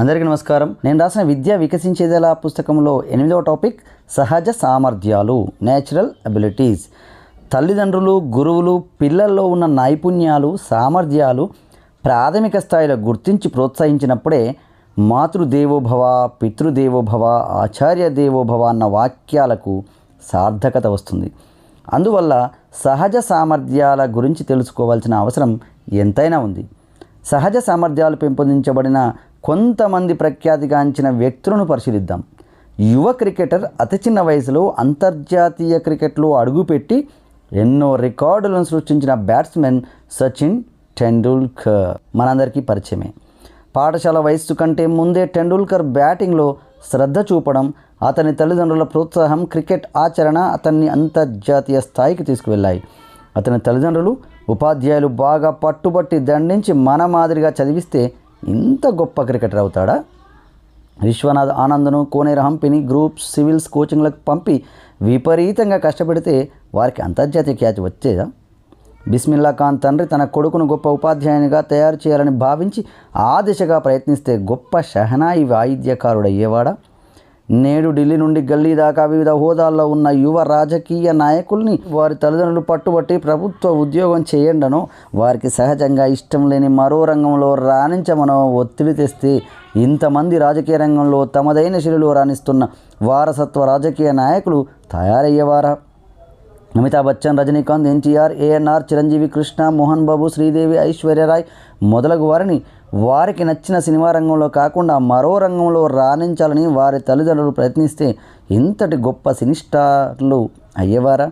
అందరికీ నమస్కారం. నేను రాసిన విద్య వికసించేదేలా పుస్తకంలో ఎనిమిదవ టాపిక్ సహజ సామర్థ్యాలు నేచురల్ అబిలిటీస్. తల్లిదండ్రులు గురువులు పిల్లల్లో ఉన్న నైపుణ్యాలు సామర్థ్యాలు ప్రాథమిక స్థాయిలో గుర్తించి ప్రోత్సహించినప్పుడే మాతృదేవోభవ పితృదేవోభవ ఆచార్య దేవోభవ అన్న వాక్యాలకు సార్థకత వస్తుంది. అందువల్ల సహజ సామర్థ్యాల గురించి తెలుసుకోవాల్సిన అవసరం ఎంతైనా ఉంది. సహజ సామర్థ్యాలు పెంపొందించబడిన కొంతమంది ప్రఖ్యాతిగాంచిన వ్యక్తులను పరిశీలిద్దాం. యువ క్రికెటర్ అతి చిన్న వయసులో అంతర్జాతీయ క్రికెట్లో అడుగుపెట్టి ఎన్నో రికార్డులను సృష్టించిన బ్యాట్స్మెన్ సచిన్ టెండూల్కర్. మనందరికీ పరిచయమే. పాఠశాల వయస్సు కంటే ముందే టెండూల్కర్ బ్యాటింగ్లో శ్రద్ధ చూపడం అతని తల్లిదండ్రుల ప్రోత్సాహం క్రికెట్ ఆచరణ అతన్ని అంతర్జాతీయ స్థాయికి తీసుకువెళ్ళాయి. అతని తల్లిదండ్రులు ఉపాధ్యాయులు బాగా పట్టుబట్టి దండించి మన మాదిరిగా చదివిస్తే ఇంత గొప్ప క్రికెటర్ అవుతాడా? విశ్వనాథ్ ఆనందను కోనేరు హంపిని గ్రూప్స్ సివిల్స్ కోచింగ్లకు పంపి విపరీతంగా కష్టపెడితే వారికి అంతర్జాతీయ ఖ్యాతి వచ్చేదా? బిస్మిల్లా ఖాన్ తండ్రి తన కొడుకును గొప్ప ఉపాధ్యాయునిగా తయారు చేయాలని భావించి ఆ దిశగా ప్రయత్నిస్తే గొప్ప షహనాయి వాయిద్యకారుడయ్యేవాడా? నేడు ఢిల్లీ నుండి గల్లీ దాకా వివిధ హోదాల్లో ఉన్న యువ రాజకీయ నాయకుల్ని వారి తల్లిదండ్రులు పట్టుబట్టి ప్రభుత్వ ఉద్యోగం చేయండనో వారికి సహజంగా ఇష్టం లేని మరో రంగంలో రాణించమనో ఒత్తిడి తెస్తే ఇంతమంది రాజకీయ రంగంలో తమదైన శైలిలో రాణిస్తున్న వారసత్వ రాజకీయ నాయకులు తయారయ్యేవారా? అమితాబ్ బచ్చన్ రజనీకాంత్ ఎన్టీఆర్ ఏఎన్ఆర్ చిరంజీవి కృష్ణ మోహన్ బాబు శ్రీదేవి ఐశ్వర్యరాయ్ మొదలగు వారిని వారికి నచ్చిన సినిమా రంగంలో కాకుండా మరో రంగంలో రాణించాలని వారి తల్లిదండ్రులు ప్రయత్నిస్తే ఇంతటి గొప్ప సినిస్టార్లు అయ్యేవారా?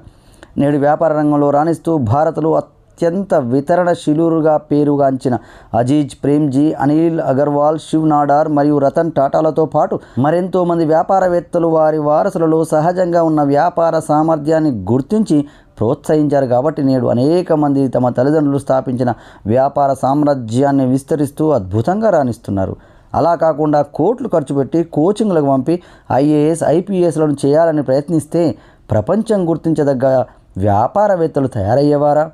నేడు వ్యాపార రంగంలో రాణిస్తూ భారత్లో అత్యంత వితరణశీలురుగా పేరుగాంచిన అజీజ్ ప్రేమ్జీ అనిల్ అగర్వాల్ శివ్ నాడార్ మరియు రతన్ టాటాలతో పాటు మరెంతో మంది వ్యాపారవేత్తలు వారి వారసులలో సహజంగా ఉన్న వ్యాపార సామర్థ్యాన్ని గుర్తించి ప్రోత్సహించారు కాబట్టి నేడు అనేక మంది తమ తల్లిదండ్రులు స్థాపించిన వ్యాపార సామ్రాజ్యాన్ని విస్తరిస్తూ అద్భుతంగా రాణిస్తున్నారు. అలా కాకుండా కోట్లు ఖర్చు పెట్టి కోచింగ్లకు పంపి ఐఏఎస్ ఐపీఎస్లను చేయాలని ప్రయత్నిస్తే ప్రపంచం గుర్తించదగ్గ వ్యాపారవేత్తలు తయారయ్యేవారా?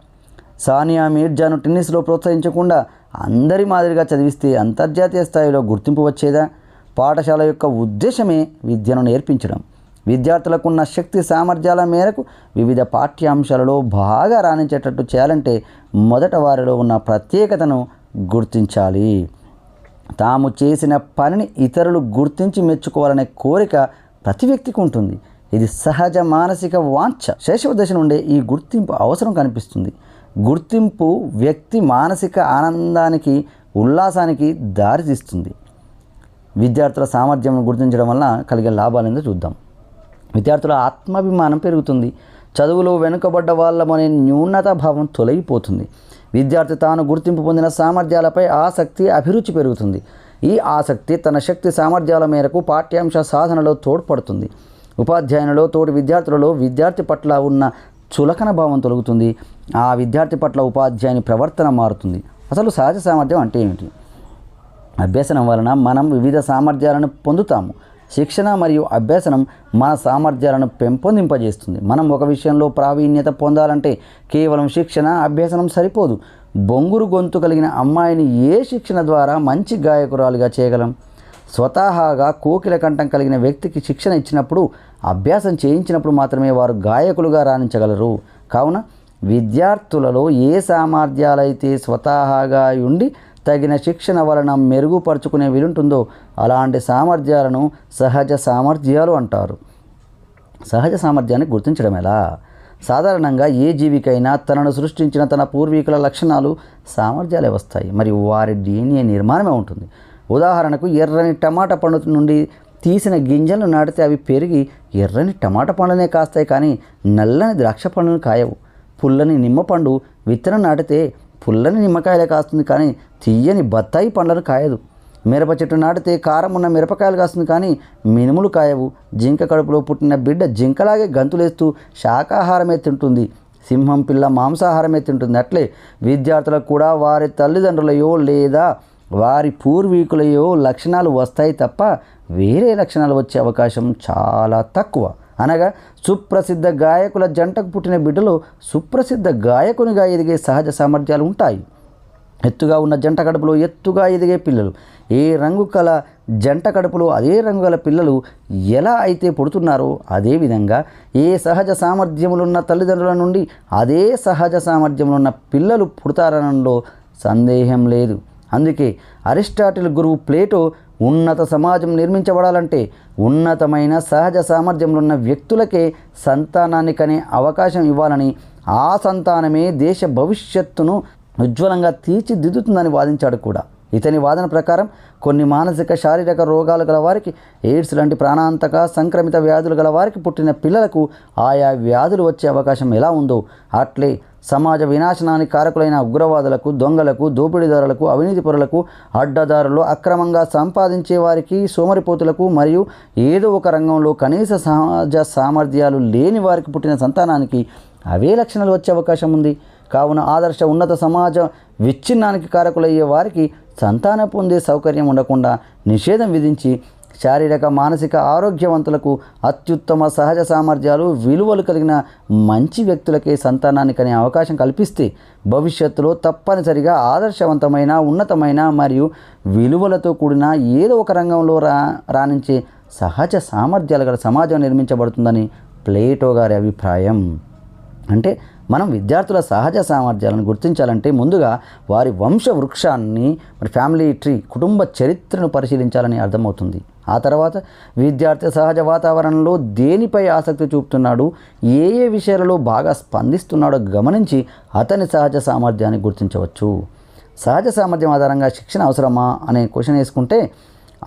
సానియా మీర్జాను టెన్నిస్లో ప్రోత్సహించకుండా అందరి మాదిరిగా చదివిస్తే అంతర్జాతీయ స్థాయిలో గుర్తింపు వచ్చేదా? పాఠశాల యొక్క ఉద్దేశమే విద్యను నేర్పించడం. విద్యార్థులకున్న శక్తి సామర్థ్యాల మేరకు వివిధ పాఠ్యాంశాలలో బాగా రాణించేటట్టు చేయాలంటే మొదట వారిలో ఉన్న ప్రత్యేకతను గుర్తించాలి. తాము చేసిన పనిని ఇతరులు గుర్తించి మెచ్చుకోవాలనే కోరిక ప్రతి వ్యక్తికి ఉంటుంది. ఇది సహజ మానసిక వాంఛ. శైశవ దశ నుండే ఈ గుర్తింపు అవసరం కనిపిస్తుంది. గుర్తింపు వ్యక్తి మానసిక ఆనందానికి ఉల్లాసానికి దారితీస్తుంది విద్యార్థుల సామర్థ్యం గుర్తించడం వల్ల కలిగే లాభాలు ఏందో చూద్దాం. విద్యార్థుల ఆత్మాభిమానం పెరుగుతుంది. చదువులో వెనుకబడ్డ వాళ్ళమనే న్యూనత భావం తొలగిపోతుంది. విద్యార్థి తాను గుర్తింపు పొందిన సామర్థ్యాలపై ఆసక్తి అభిరుచి పెరుగుతుంది. ఈ ఆసక్తి తన శక్తి సామర్థ్యాల మేరకు పాఠ్యాంశ సాధనలో తోడ్పడుతుంది. ఉపాధ్యాయునిలో తోటి విద్యార్థులలో విద్యార్థి పట్ల ఉన్న చులకన భావం తొలగుతుంది. ఆ విద్యార్థి పట్ల ఉపాధ్యాయుని ప్రవర్తన మారుతుంది. అసలు సహజ సామర్థ్యం అంటే ఏమిటి? అభ్యసనం వలన మనం వివిధ సామర్థ్యాలను పొందుతాము. శిక్షణ మరియు అభ్యసనం మన సామర్థ్యాలను పెంపొందింపజేస్తుంది. మనం ఒక విషయంలో ప్రావీణ్యత పొందాలంటే కేవలం శిక్షణ అభ్యసనం సరిపోదు. బొంగురు గొంతు కలిగిన అమ్మాయిని ఏ శిక్షణ ద్వారా మంచి గాయకురాలుగా చేయగలం? స్వతహాగా కోకిల కంఠం కలిగిన వ్యక్తికి శిక్షణ ఇచ్చినప్పుడు అభ్యాసం చేయించినప్పుడు మాత్రమే వారు గాయకులుగా రాణించగలరు. కావున విద్యార్థులలో ఏ సామర్థ్యాలైతే స్వతహాగా ఉండి తగిన శిక్షణ వలన మెరుగుపరుచుకునే వీలుంటుందో అలాంటి సామర్థ్యాలను సహజ సామర్థ్యాలు అంటారు. సహజ సామర్థ్యాన్ని గుర్తించడం ఎలా? సాధారణంగా ఏ జీవికైనా తనను సృష్టించిన తన పూర్వీకుల లక్షణాలు సామర్థ్యాలే వస్తాయి. మరియు వారి డిఎన్ఏ నిర్మాణమే ఉంటుంది. ఉదాహరణకు ఎర్రని టమాటా పండు నుండి తీసిన గింజలను నాటితే అవి పెరిగి ఎర్రని టమాటా పండునే కాస్తాయి కానీ నల్లని ద్రాక్ష పండును కాయవు. పుల్లని నిమ్మపండు విత్తనం నాటితే పుల్లని నిమ్మకాయలే కాస్తుంది కానీ తీయని బత్తాయి పండ్లను కాయదు. మిరప చెట్టు నాటితే కారం ఉన్న మిరపకాయలు కాస్తుంది కానీ మినుములు కాయవు. జింక కడుపులో పుట్టిన బిడ్డ జింకలాగే గంతులేస్తూ శాకాహారమే తింటుంది. సింహం పిల్ల మాంసాహారమే తింటుంది. అట్లే విద్యార్థులకు కూడా వారి తల్లిదండ్రులయో లేదా వారి పూర్వీకులయో లక్షణాలు వస్తాయి తప్ప వేరే లక్షణాలు వచ్చే అవకాశం చాలా తక్కువ. అనగా సుప్రసిద్ధ గాయకుల జంటకు పుట్టిన బిడ్డలో సుప్రసిద్ధ గాయకునిగా ఎదిగే సహజ సామర్థ్యాలు ఉంటాయి. ఎత్తుగా ఉన్న జంట కడుపులో ఎత్తుగా ఎదిగే పిల్లలు. ఏ రంగు కల జంట కడుపులో అదే రంగు గల పిల్లలు ఎలా అయితే పుడుతున్నారో అదేవిధంగా ఏ సహజ సామర్థ్యములున్న తల్లిదండ్రుల నుండి అదే సహజ సామర్థ్యములున్న పిల్లలు పుడతారనడంలో సందేహం లేదు. అందుకే అరిస్టాటిల్ గురువు ప్లేటో ఉన్నత సమాజం నిర్మించబడాలంటే ఉన్నతమైన సహజ సామర్థ్యములున్న వ్యక్తులకే సంతానాన్ని కనే అవకాశం ఇవ్వాలని ఆ సంతానమే దేశ భవిష్యత్తును ఉజ్వలంగా తీర్చిదిద్దుతుందని వాదించాడు కూడా. ఇతని వాదన ప్రకారం కొన్ని మానసిక శారీరక రోగాలు గల వారికి ఎయిడ్స్ లాంటి ప్రాణాంతక సంక్రమిత వ్యాధులు గల వారికి పుట్టిన పిల్లలకు ఆయా వ్యాధులు వచ్చే అవకాశం ఎలా ఉందో అట్లే సమాజ వినాశనానికి కారకులైన ఉగ్రవాదులకు దొంగలకు దోపిడీదారులకు అవినీతిపరులకు అడ్డదారులు అక్రమంగా సంపాదించే వారికి సోమరిపోతులకు మరియు ఏదో ఒక రంగంలో కనీస సమాజ సామర్థ్యాలు లేని వారికి పుట్టిన సంతానానికి అవే లక్షణాలు వచ్చే అవకాశం ఉంది. కావున ఆదర్శ ఉన్నత సమాజ విచ్ఛిన్నానికి కారకులయ్యే వారికి సంతానం పొందే సౌకర్యం ఉండకుండా నిషేధం విధించి శారీరక మానసిక ఆరోగ్యవంతులకు అత్యుత్తమ సహజ సామర్థ్యాలు విలువలు కలిగిన మంచి వ్యక్తులకే సంతానాన్ని కనే అవకాశం కల్పిస్తే భవిష్యత్తులో తప్పనిసరిగా ఆదర్శవంతమైన ఉన్నతమైన మరియు విలువలతో కూడిన ఏదో ఒక రంగంలో రా రాణించే సహజ సామర్థ్యాలు గల సమాజం నిర్మించబడుతుందని ప్లేటో గారి అభిప్రాయం. అంటే మనం విద్యార్థుల సహజ సామర్థ్యాలను గుర్తించాలంటే ముందుగా వారి వంశ వృక్షాన్ని మరి ఫ్యామిలీ ట్రీ కుటుంబ చరిత్రను పరిశీలించాలని అర్థమవుతుంది. ఆ తర్వాత విద్యార్థి సహజ వాతావరణంలో దేనిపై ఆసక్తి చూపుతున్నాడు? ఏ ఏ విషయాలలో బాగా స్పందిస్తున్నాడో గమనించి అతని సహజ సామర్థ్యాన్ని గుర్తించవచ్చు. సహజ సామర్థ్యం ఆధారంగా శిక్షణ అవసరమా అనే క్వశ్చన్ వేసుకుంటే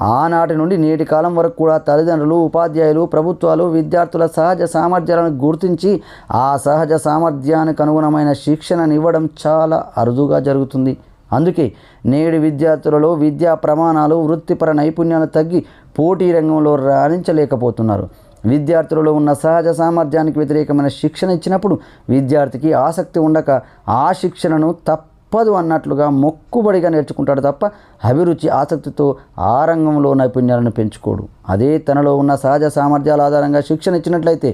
ఆనాటి నుండి నేటి కాలం వరకు కూడా తల్లిదండ్రులు ఉపాధ్యాయులు ప్రభుత్వాలు విద్యార్థుల సహజ సామర్థ్యాలను గుర్తించి ఆ సహజ సామర్థ్యానికి అనుగుణమైన శిక్షణనివ్వడం చాలా అరుదుగా జరుగుతుంది. అందుకే నేడు విద్యార్థులలో విద్యా ప్రమాణాలు వృత్తిపర నైపుణ్యాలు తగ్గి పోటీ రంగంలో రాణించలేకపోతున్నారు. విద్యార్థులలో ఉన్న సహజ సామర్థ్యానికి వ్యతిరేకమైన శిక్షణ ఇచ్చినప్పుడు విద్యార్థికి ఆసక్తి ఉండక ఆ శిక్షణను తప్పదు అన్నట్లుగా మొక్కుబడిగా నేర్చుకుంటాడు తప్ప అభిరుచి ఆసక్తితో ఆ రంగంలో నైపుణ్యాలను పెంచుకోడు. అదే తనలో ఉన్న సహజ సామర్థ్యాల ఆధారంగా శిక్షణ ఇచ్చినట్లయితే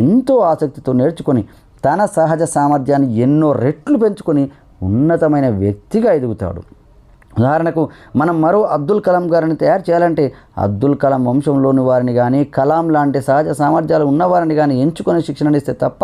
ఎంతో ఆసక్తితో నేర్చుకొని తన సహజ సామర్థ్యాన్ని ఎన్నో రెట్లు పెంచుకొని ఉన్నతమైన వ్యక్తిగా ఎదుగుతాడు. ఉదాహరణకు మనం మరో అబ్దుల్ కలాం గారిని తయారు చేయాలంటే అబ్దుల్ కలాం వంశంలోని వారిని కానీ కలాం లాంటి సహజ సామర్థ్యాలు ఉన్నవారిని కానీ ఎంచుకొని శిక్షణనిస్తే తప్ప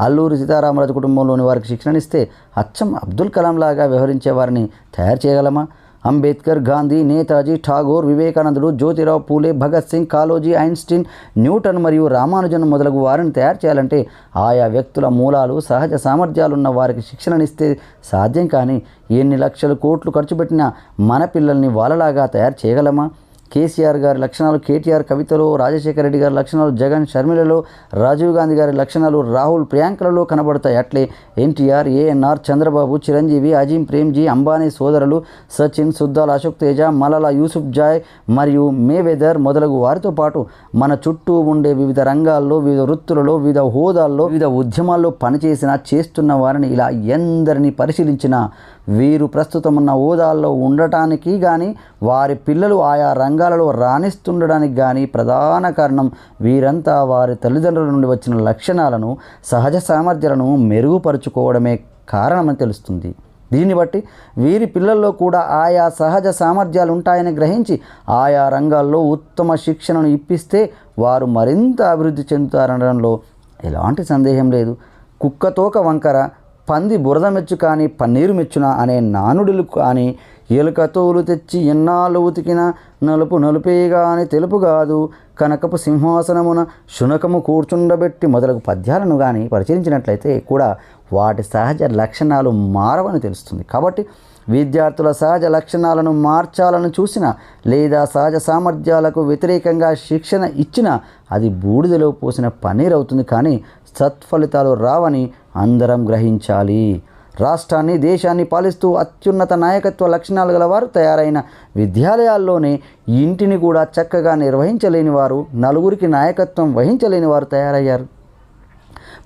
అల్లూరి సీతారామరాజు కుటుంబంలోని వారికి శిక్షణనిస్తే అచ్చం అబ్దుల్ కలాం లాగా వ్యవహరించే వారిని తయారు చేయగలమా? అంబేద్కర్ గాంధీ నేతాజీ ఠాగూర్ వివేకానందుడు జ్యోతిరావు పూలే భగత్ సింగ్ కాలోజీ ఐన్స్టీన్ న్యూటన్ మరియు రామానుజన్ మొదలగు వారిని తయారు చేయాలంటే ఆయా వ్యక్తుల మూలాలు సహజ సామర్థ్యాలున్న వారికి శిక్షణనిస్తే సాధ్యం కానీ ఎన్ని లక్షల కోట్లు ఖర్చు పెట్టినా మన పిల్లల్ని వాళ్ళలాగా తయారు చేయగలమా? కేసీఆర్ గారి లక్షణాలు కేటీఆర్ కవితలో రాజశేఖర రెడ్డి గారి లక్షణాలు జగన్ షర్మిలలో రాజీవ్ గాంధీ గారి లక్షణాలు రాహుల్ ప్రియాంకలలో కనబడతాయి. అట్లే ఎన్టీఆర్ ఏఎన్ఆర్ చంద్రబాబు చిరంజీవి అజీం ప్రేమ్జీ అంబానీ సోదరులు సచిన్ సుద్దాల్ అశోక్ తేజ మలాలా యూసుఫ్ జాయ్ మరియు మేవెదర్ మొదలగు వారితో పాటు మన చుట్టూ ఉండే వివిధ రంగాల్లో వివిధ వృత్తులలో వివిధ హోదాల్లో వివిధ ఉద్యమాల్లో పనిచేసిన చేస్తున్న వారిని ఇలా ఎందరిని పరిశీలించినా వీరు ప్రస్తుతం ఉన్న హోదాల్లో ఉండటానికి కానీ వారి పిల్లలు ఆయా రంగాలలో రాణిస్తుండడానికి కానీ ప్రధాన కారణం వీరంతా వారి తల్లిదండ్రుల నుండి వచ్చిన లక్షణాలను సహజ సామర్థ్యాలను మెరుగుపరుచుకోవడమే కారణమని తెలుస్తుంది. దీన్ని బట్టి వీరి పిల్లల్లో కూడా ఆయా సహజ సామర్థ్యాలు ఉంటాయని గ్రహించి ఆయా రంగాల్లో ఉత్తమ శిక్షణను ఇప్పిస్తే వారు మరింత అభివృద్ధి చెందుతారనడంలో ఎలాంటి సందేహం లేదు. కుక్కతోక వంకర పంది బురద మెచ్చు కానీ పన్నీరు మెచ్చున అనే నానుడులు కానీ ఎలుక తోలు తెచ్చి ఎన్నాళ్ళు ఉతికిన నలుపు నలుపే గాని తెలుపు కాదు కనకపు సింహాసనమున శునకము కూర్చుండబెట్టి మొదలగు పద్యాలను కానీ పరిశీలించినట్లయితే కూడా వాటి సహజ లక్షణాలు మారవని తెలుస్తుంది. కాబట్టి విద్యార్థుల సహజ లక్షణాలను మార్చాలని చూసిన లేదా సహజ సామర్థ్యాలకు వ్యతిరేకంగా శిక్షణ ఇచ్చిన అది బూడిదలో పోసిన పన్నీర్ అవుతుంది కానీ సత్ఫలితాలు రావని అందరం గ్రహించాలి. రాష్ట్రాన్ని దేశాన్ని పాలిస్తూ అత్యున్నత నాయకత్వ లక్షణాలు గలవారు తయారైన విద్యాలయాల్లోనే ఇంటిని కూడా చక్కగా నిర్వహించలేని వారు నలుగురికి నాయకత్వం వహించలేని వారు తయారయ్యారు.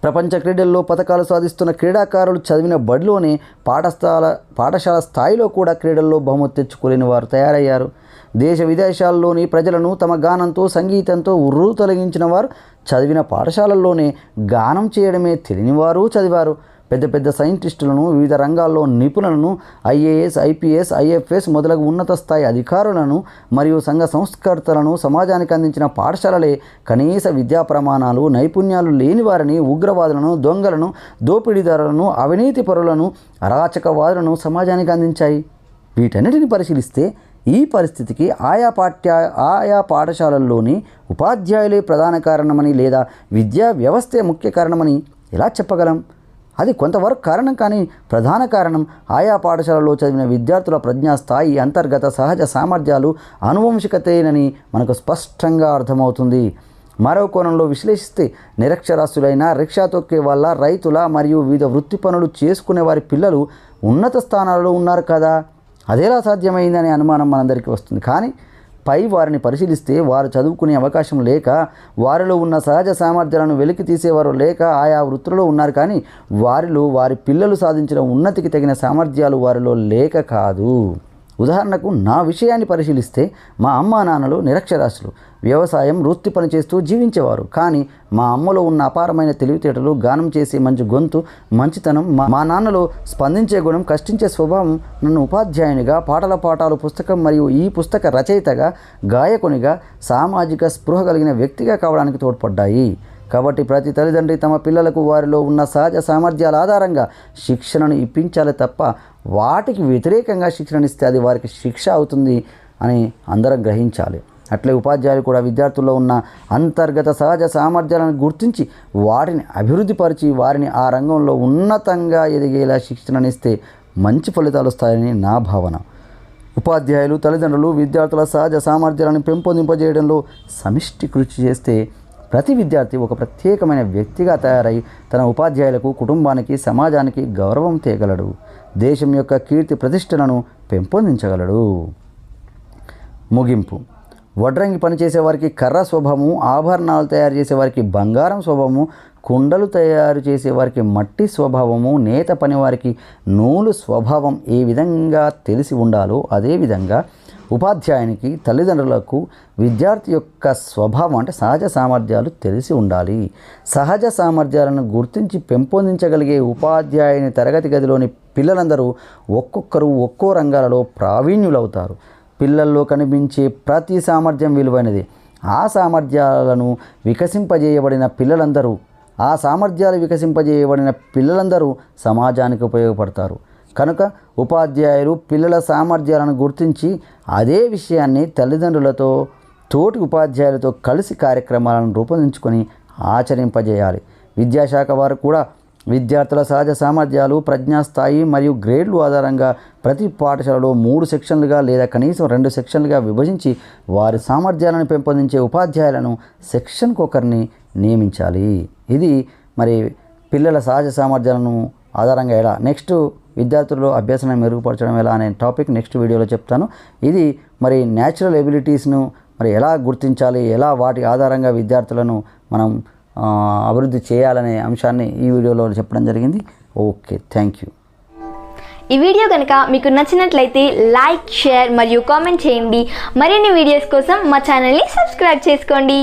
ప్రపంచ క్రీడల్లో పథకాలు సాధిస్తున్న క్రీడాకారులు చదివిన బడిలోనే పాఠశాల పాఠశాల స్థాయిలో కూడా క్రీడల్లో బహుమతి తెచ్చుకోలేని వారు తయారయ్యారు. దేశ విదేశాల్లోని ప్రజలను తమ గానంతో సంగీతంతో ఉర్రూ తొలగించిన వారు చదివిన పాఠశాలల్లోనే గానం చేయడమే తెలియని వారు చదివారు. పెద్ద పెద్ద సైంటిస్టులను వివిధ రంగాల్లో నిపుణులను ఐఏఎస్ ఐపీఎస్ ఐఎఫ్ఎస్ మొదలగు ఉన్నత స్థాయి అధికారులను మరియు సంఘ సంస్కర్తలను సమాజానికి అందించిన పాఠశాలలే కనీస విద్యా ప్రమాణాలు నైపుణ్యాలు లేని వారిని ఉగ్రవాదులను దొంగలను దోపిడీదారులను అవినీతి పరులను అరాచకవాదులను సమాజానికి అందించాయి. వీటన్నిటిని పరిశీలిస్తే ఈ పరిస్థితికి ఆయా పాఠ్య ఆయా పాఠశాలల్లోని ఉపాధ్యాయులే ప్రధాన కారణమని లేదా విద్యా వ్యవస్థే ముఖ్య కారణమని ఎలా చెప్పగలం? అది కొంతవరకు కారణం కానీ ప్రధాన కారణం ఆయా పాఠశాలలో చదివిన విద్యార్థుల ప్రజ్ఞా స్థాయి అంతర్గత సహజ సామర్థ్యాలు అనువంశికతేనని మనకు స్పష్టంగా అర్థమవుతుంది. మరో కోణంలో విశ్లేషిస్తే నిరక్షరాస్యులైన రిక్షా తొక్కే వల్ల రైతుల మరియు వివిధ వృత్తి పనులు చేసుకునే వారి పిల్లలు ఉన్నత స్థానాలలో ఉన్నారు కదా? అదేలా సాధ్యమైందనే అనుమానం మనందరికీ వస్తుంది. కానీ పై వారిని పరిశీలిస్తే వారు చదువుకునే అవకాశం లేక వారిలో ఉన్న సహజ సామర్థ్యాలను వెలికి తీసేవారు లేక ఆయా వృత్తులలో ఉన్నారు కానీ వారిలో వారి పిల్లలు సాధించిన ఉన్నతికి తగిన సామర్థ్యాలు వారిలో లేక కాదు. ఉదాహరణకు నా విషయాన్ని పరిశీలిస్తే మా అమ్మా నాన్నలు నిరక్షరాస్యులు. వ్యవసాయం వృత్తి పని చేస్తూ జీవించేవారు. కానీ మా అమ్మలో ఉన్న అపారమైన తెలివితేటలు గానం చేసే మంచి గొంతు మంచితనం మా మా నాన్నలో స్పందించే గుణం కష్టించే స్వభావం నన్ను ఉపాధ్యాయునిగా పాటల పాఠాలు పుస్తకం మరియు ఈ పుస్తక రచయితగా గాయకునిగా సామాజిక స్పృహ కలిగిన వ్యక్తిగా కావడానికి తోడ్పడ్డాయి. కాబట్టి ప్రతి తల్లిదండ్రి తమ పిల్లలకు వారిలో ఉన్న సహజ సామర్థ్యాల ఆధారంగా శిక్షణను ఇప్పించాలి తప్ప వాటికి వ్యతిరేకంగా శిక్షణ ఇస్తే అది వారికి శిక్ష అవుతుంది అని అందరం గ్రహించాలి. అట్లే ఉపాధ్యాయులు కూడా విద్యార్థుల్లో ఉన్న అంతర్గత సహజ సామర్థ్యాలను గుర్తించి వాటిని అభివృద్ధిపరిచి వారిని ఆ రంగంలో ఉన్నతంగా ఎదిగేలా శిక్షణనిస్తే మంచి ఫలితాలు వస్తాయని నా భావన. ఉపాధ్యాయులు తల్లిదండ్రులు విద్యార్థుల సహజ సామర్థ్యాలను పెంపొందింపజేయడంలో సమిష్టి కృషి చేస్తే ప్రతి విద్యార్థి ఒక ప్రత్యేకమైన వ్యక్తిగా తయారై తన ఉపాధ్యాయులకు కుటుంబానికి సమాజానికి గౌరవం తేగలడు. దేశం యొక్క కీర్తి ప్రతిష్టలను పెంపొందించగలడు. ముగింపు. వడ్రంగి పనిచేసే వారికి కర్ర స్వభావము ఆభరణాలు తయారు చేసే వారికి బంగారం స్వభావము కుండలు తయారు చేసే వారికి మట్టి స్వభావము నేత పని వారికి నూలు స్వభావం ఏ విధంగా తెలిసి ఉండాలో అదేవిధంగా ఉపాధ్యాయునికి తల్లిదండ్రులకు విద్యార్థి యొక్క స్వభావం అంటే సహజ సామర్థ్యాలు తెలిసి ఉండాలి. సహజ సామర్థ్యాలను గుర్తించి పెంపొందించగలిగే ఉపాధ్యాయుని తరగతి గదిలోని పిల్లలందరూ ఒక్కొక్కరు ఒక్కో రంగాలలో ప్రావీణ్యులవుతారు. పిల్లల్లో కనిపించే ప్రతి సామర్థ్యం విలువైనది. ఆ సామర్థ్యాలను వికసింపజేయబడిన పిల్లలందరూ ఆ సామర్థ్యాలు వికసింపజేయబడిన పిల్లలందరూ సమాజానికి ఉపయోగపడతారు. కనుక ఉపాధ్యాయులు పిల్లల సామర్థ్యాలను గుర్తించి అదే విషయాన్ని తల్లిదండ్రులతో తోటి ఉపాధ్యాయులతో కలిసి కార్యక్రమాలను రూపొందించుకొని ఆచరింపజేయాలి. విద్యాశాఖ వారు కూడా విద్యార్థుల సహజ సామర్థ్యాలు ప్రజ్ఞాస్థాయి మరియు గ్రేడ్లు ఆధారంగా ప్రతి పాఠశాలలో మూడు సెక్షన్లుగా లేదా కనీసం రెండు సెక్షన్లుగా విభజించి వారి సామర్థ్యాలను పెంపొందించే ఉపాధ్యాయులను సెక్షన్కి ఒకరిని నియమించాలి. ఇది మరి పిల్లల సహజ సామర్థ్యాలను ఆధారంగా ఎలా? నెక్స్ట్ విద్యార్థుల్లో అభ్యాసాన్ని మెరుగుపరచడం ఎలా అనే టాపిక్ నెక్స్ట్ వీడియోలో చెప్తాను. ఇది మరి న్యాచురల్ ఎబిలిటీస్ను మరి ఎలా గుర్తించాలి? ఎలా వాటి ఆధారంగా విద్యార్థులను మనం అభివృద్ధి చేయాలనే అంశాన్ని ఈ వీడియోలో చెప్పడం జరిగింది. ఓకే థ్యాంక్ యూ ఈ వీడియో కనుక మీకు నచ్చినట్లయితే లైక్ షేర్ మరియు కామెంట్ చేయండి. మరిన్ని వీడియోస్ కోసం మా ఛానల్ని సబ్స్క్రైబ్ చేసుకోండి.